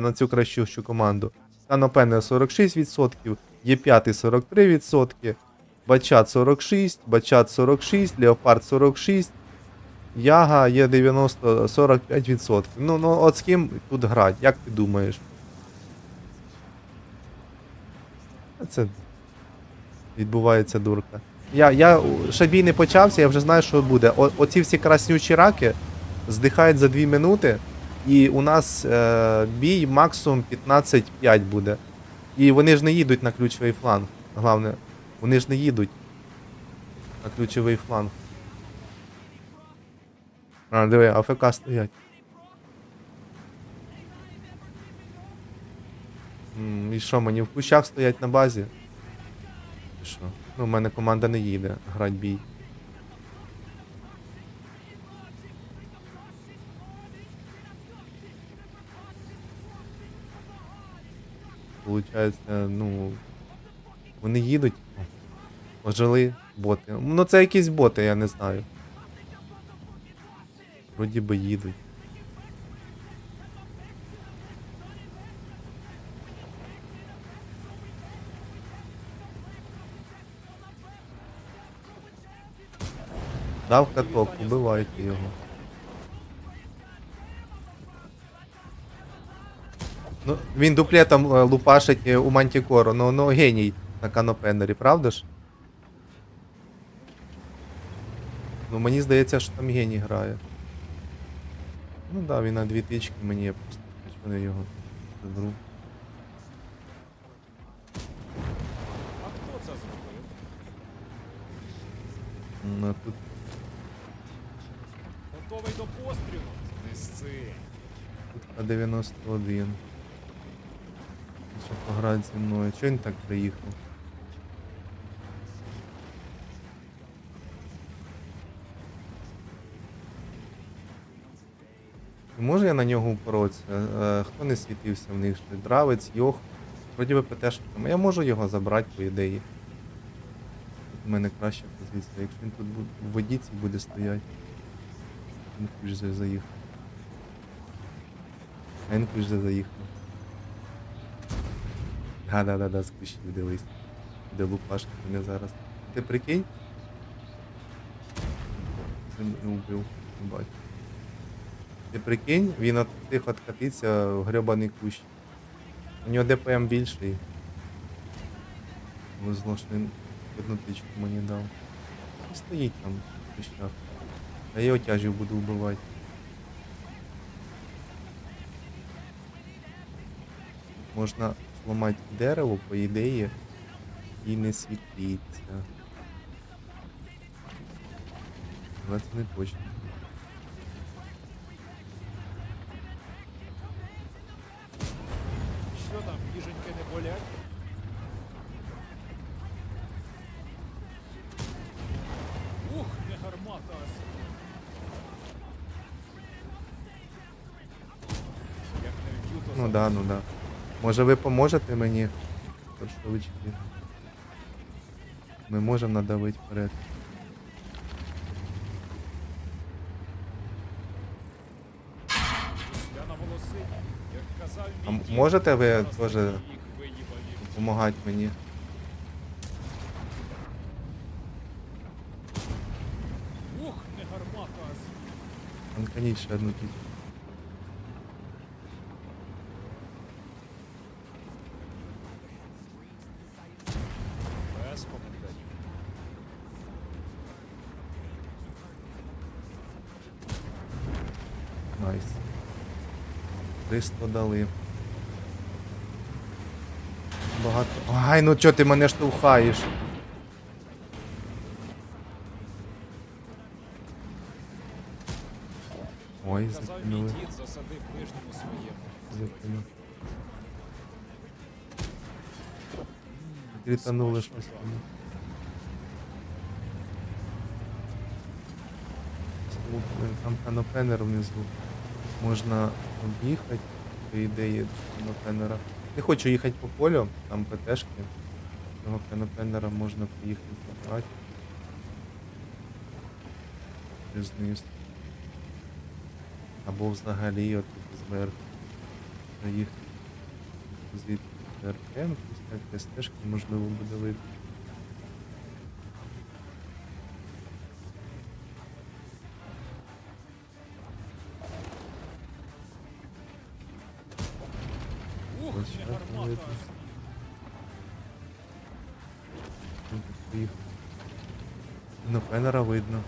На цю кращущу команду. Канопене 46%, Є5 43%, Бачат 46, Бачат 46, Леопард 46, Яга є 90 45%. Ну, ну от з ким тут грати, як ти думаєш? Це відбувається дурка. Я, я ще бій не почався, я вже знаю, що буде. О, оці всі краснючі раки здихають за 2 минути, і у нас е, бій максимум 15-5 буде. І вони ж не їдуть на ключовий фланг. Головне, вони ж не їдуть на ключовий фланг. А, диви, АФК стоять. І що, мені в кущах стоять на базі? Чи що? Ну, в мене команда не їде грати бій. Получається, ну. Вони їдуть. Ожили боти. Ну це якісь боти, я не знаю. Вроді би їдуть. Дав каток, убивайте його. Ну, він дуплетом е, лупашить е, у Мантікору, ну, ну геній на канопенері, правда ж? Ну мені здається, що там геній грає. Ну да, він на дві тички мені я просто хочу його заберу. А хто це зробив? Ну, тут Готовий до пострілу? Несси. Тут 91. Щоб пограти зі мною. Чого він так приїхав? Може я на нього упоротися? Е, хто не світився в них? Дравець, Йох. Вроді би ПТшка. Я можу його забрати, по ідеї. У мене краща позиція. Якщо він тут в водіці буде стояти. Він заїхав. А він заїхав. Да-да-да-да, з кущів дивись. Де лупашка мене зараз. Ти прикинь? Це не вбив, бачу. Ти прикинь, він от тих откатиться в гребаний кущ. У нього ДПМ більший. Везло, що одну тичку мені дав. І стоїть там в кущах. А я його тяжів буду вбивати. Можна зламати дерево, по ідеї, і не світиться. Але це не точно. Що там, їженьки не болять? Ух, не гармата. Як не вб'ю, то Ну да, ну да. Може ви поможете мені? Поршовички. Ми можемо надавити вперед. А можете ви теж допомагати мені? Ух, не гармата. Анканіть ще одну тільки. 300 дали. Багато. Ай, ну чо ти мене штовхаєш? Ой, закинули. Крітанули Смачно щось. там. Там канопенер внизу. Можна об'їхати, по ідеї, канопенера. Не хочу їхати по полю, там ПТшки. Цього канопенера можна поїхати забрати. Низ. Або взагалі от зверху. Їх звідти РКМ, якась стежка, можливо, буде видно. Поїхав. Ну, Фенера видно.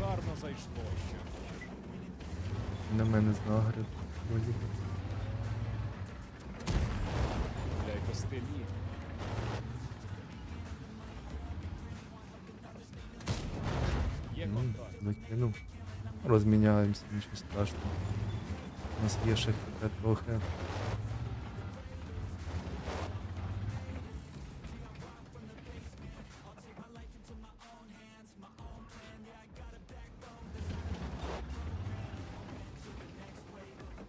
Гарно зайшло ще. На мене знагрив. Вроді. Бля, й костелі. Є Ну, контакт. Докинув. Розміняємося, нічого страшного. У нас є ще хп трохи.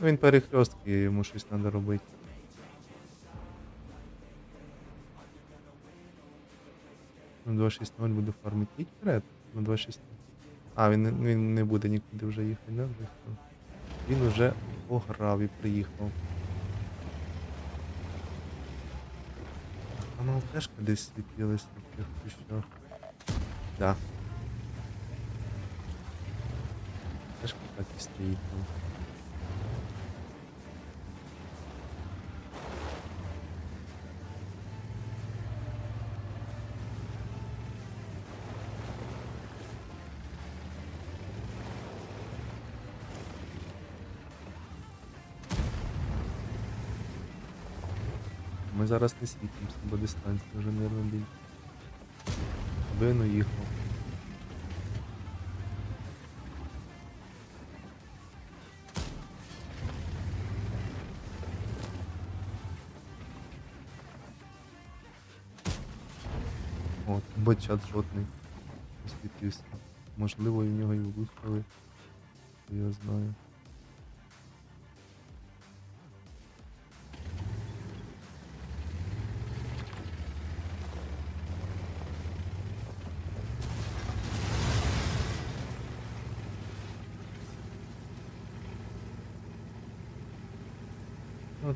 Ну, Він перехрестки, йому щось треба робити. Ну, 260 буду фармити. Їдь вперед. На 260. А, він, він не буде нікуди вже їхати, не Вже. Він уже пограв і приїхав. А ну теж десь світилась на тих кущах. Да. Флешка так і стоїть. Ми зараз не світимося, бо дистанція вже нервно бій. Бину їхав. От, бочат жодний. Освітився. Можливо, і в нього і влучили. Я знаю.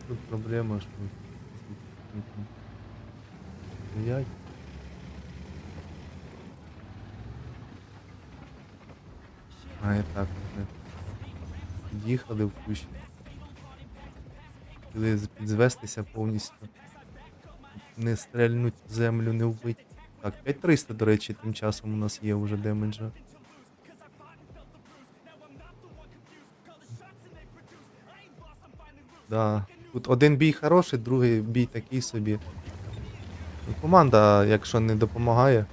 Тут проблема, що стоять. А, і так, під'їхали в кущ. Хотіли підзвестися повністю. Не стрельнуть землю, не вбить. Так, 5300, до речі, тим часом у нас є вже демеджа. Да. Тут один бій хороший, другий бій такий собі. І команда, якщо не допомагає,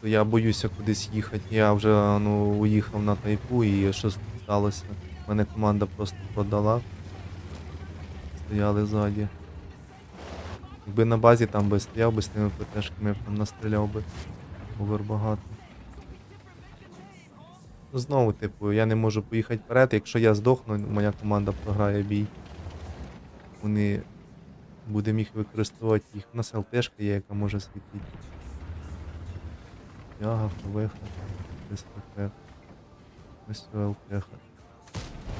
то я боюся кудись їхати. Я вже ну, уїхав на тайпу і що сталося? Мене команда просто продала. Стояли ззаді. Якби на базі там би стояв би з тими ПТшками, я б там настріляв би овер багато. Знову, типу, я не можу поїхати вперед. Якщо я здохну, моя команда програє бій. Вони будемо їх використовувати. Їх у нас ЛТшка є, яка може світити. Яга, ФВХ, СПК. Ось ЛТХ.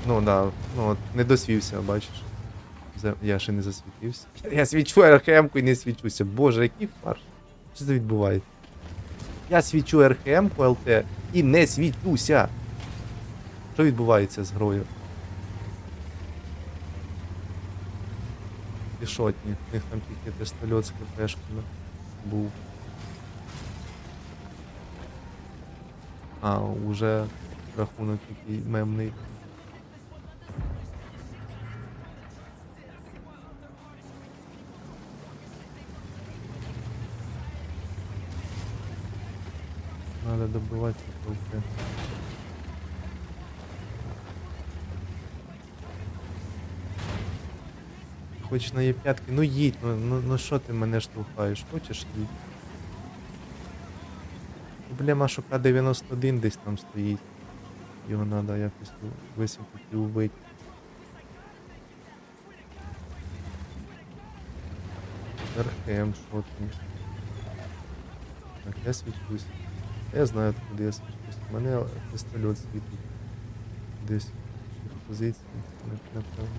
Ну да, ну от не досвівся, бачиш. Я ще не засвітився. Я свічу РХМ-ку і не свічуся. Боже, який фарш. Що це відбувається? Я свічу РХМ по ЛТ і не свічуся. Що відбувається з грою? Пішотні. У них там тільки пістольот з КПшками був. А, уже рахунок який мемний. Добивать только. Хоч на Е5, ну їдь, ну, ну, ну ти мене штовхаєш? Хочеш їдь? Проблема, що К-91 десь там стоїть. Його треба якось висвітлити вбити. РХМ, що там. Так, я свічусь. Я знаю, куди я спущусь. У мене пістолет світить. Десь в позиції, напевно.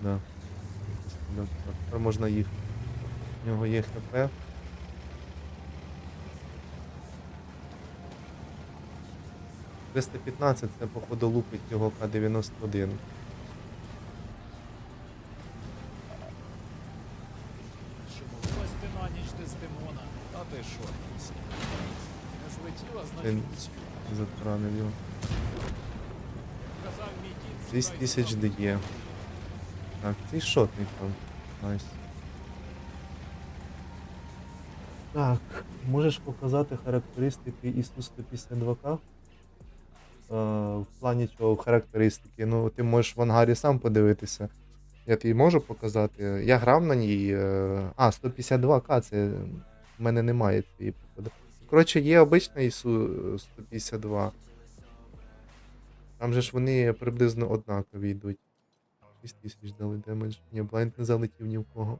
Да. Можна їхати. У нього є ХП. Триста п'ятнадцять це походу лупить його К-91. Він значить, затаранив його. казав мій дід. 6 тисяч дає. Так, цей шотний там. Найс. Так, можеш показати характеристики ісу 152К? Е, в плані чого характеристики. Ну, ти можеш в ангарі сам подивитися. Я тобі можу показати. Я грав на ній. е, А, 152К, це в мене немає цієї походу. Коротше, є обична ісу 152. Там же ж вони приблизно однакові йдуть. 6 тисяч дали демедж. Ні, блайнд не залетів ні в кого.